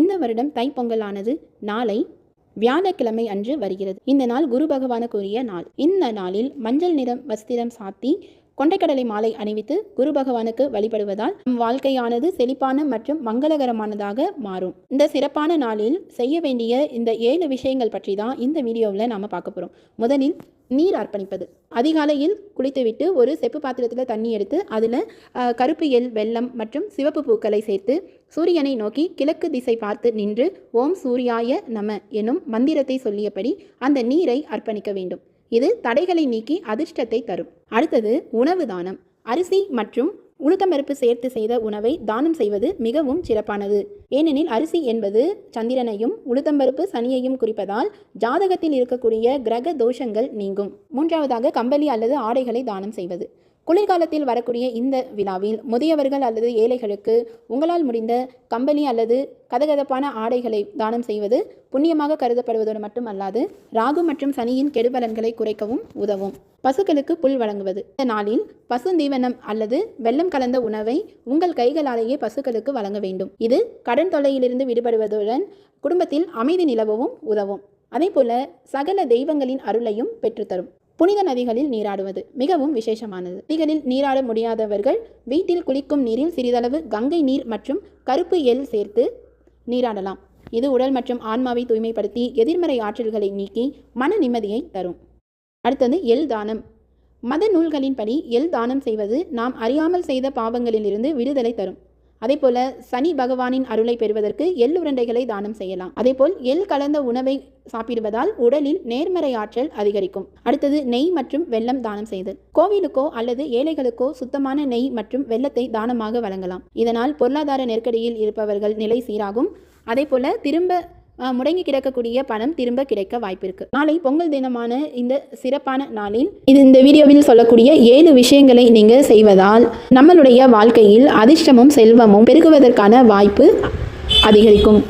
இந்த வருடம் தைப்பொங்கலானது நாளை வியாழக்கிழமை அன்று வருகிறது. இந்த நாள் குரு பகவானுக்குரிய நாள். இந்த நாளில் மஞ்சள் நிறம் வஸ்திரம் சாத்தி கொண்டைக்கடலை மாலை அணிவித்து குரு பகவானுக்கு வழிபடுவதால் நம் வாழ்க்கையானது செழிப்பான மற்றும் மங்களகரமானதாக மாறும். இந்த சிறப்பான நாளில் செய்ய வேண்டிய இந்த ஏழு விஷயங்கள் பற்றி தான் இந்த வீடியோவில் நாம் பார்க்க போகிறோம் முதலில் நீர் அர்ப்பணிப்பது. அதிகாலையில் குளித்துவிட்டு ஒரு செப்பு பாத்திரத்தில் தண்ணி எடுத்து அதில் கருப்பு எள் வெள்ளம் மற்றும் சிவப்பு பூக்களை சேர்த்து சூரியனை நோக்கி கிழக்கு திசை பார்த்து நின்று ஓம் சூர்யாய நம எனும் மந்திரத்தை சொல்லியபடி அந்த நீரை அர்ப்பணிக்க வேண்டும். இது தடைகளை நீக்கி அதிர்ஷ்டத்தை தரும். அடுத்தது உணவு தானம். அரிசி மற்றும் உளுத்தம்பருப்பு சேர்த்து செய்த உணவை தானம் செய்வது மிகவும் சிறப்பானது. ஏனெனில் அரிசி என்பது சந்திரனையும் உளுத்தம்பருப்பு சனியையும் குறிப்பதால் ஜாதகத்தில் இருக்கக்கூடிய கிரக தோஷங்கள் நீங்கும். மூன்றாவதாக கம்பளி அல்லது ஆடைகளை தானம் செய்வது. குளிர்காலத்தில் வரக்கூடிய இந்த விழாவில் முதியவர்கள் அல்லது ஏழைகளுக்கு உங்களால் முடிந்த கம்பளி அல்லது கதகதப்பான ஆடைகளை தானம் செய்வது புண்ணியமாக கருதப்படுவதோடு மட்டுமல்லாது ராகு மற்றும் சனியின் கெடுபலன்களை குறைக்கவும் உதவும். பசுக்களுக்கு புல் வழங்குவது. இந்த நாளில் பசுந்தீவனம் அல்லது வெள்ளம் கலந்த உணவை உங்கள் கைகளாலேயே பசுக்களுக்கு வழங்க வேண்டும். இது கடன் தொல்லையிலிருந்து விடுபடுவதுடன் குடும்பத்தில் அமைதி நிலவவும் உதவும். அதேபோல சகல தெய்வங்களின் அருளையும் பெற்றுத்தரும். புனித நதிகளில் நீராடுவது மிகவும் விசேஷமானது. நதிகளில் நீராட முடியாதவர்கள் வீட்டில் குளிக்கும் நீரில் சிறிதளவு கங்கை நீர் மற்றும் கருப்பு எள் சேர்த்து நீராடலாம். இது உடல் மற்றும் ஆன்மாவை தூய்மைப்படுத்தி எதிர்மறை ஆற்றல்களை நீக்கி மன நிம்மதியை தரும். அடுத்தது எள் தானம். மத நூல்களின்படி எள் தானம் செய்வது நாம் அறியாமல் செய்த பாவங்களிலிருந்து விடுதலை தரும். அதேபோல சனி பகவானின் அருளை பெறுவதற்கு எள் உருண்டைகளை தானம் செய்யலாம். அதேபோல் எள் கலந்த உணவை சாப்பிடுவதால் உடலில் நேர்மறை ஆற்றல் அதிகரிக்கும். அடுத்தது நெய் மற்றும் வெள்ளம் தானம் செய்தல். கோவிலுக்கோ அல்லது ஏழைகளுக்கோ சுத்தமான நெய் மற்றும் வெள்ளத்தை தானமாக வழங்கலாம். இதனால் பொருளாதார நெருக்கடியில் இருப்பவர்கள் நிலை சீராகும். அதேபோல திரும்ப முடங்கி கிடக்கக்கூடிய பணம் திரும்ப கிடைக்க வாய்ப்பிருக்கு. நாளை பொங்கல் தினமான இந்த சிறப்பான நாளில் இது இந்த வீடியோவில் சொல்லக்கூடிய ஏழு விஷயங்களை நீங்கள் செய்வதால் நம்மளுடைய வாழ்க்கையில் அதிர்ஷ்டமும் செல்வமும் பெருகுவதற்கான வாய்ப்பு அதிகரிக்கும்.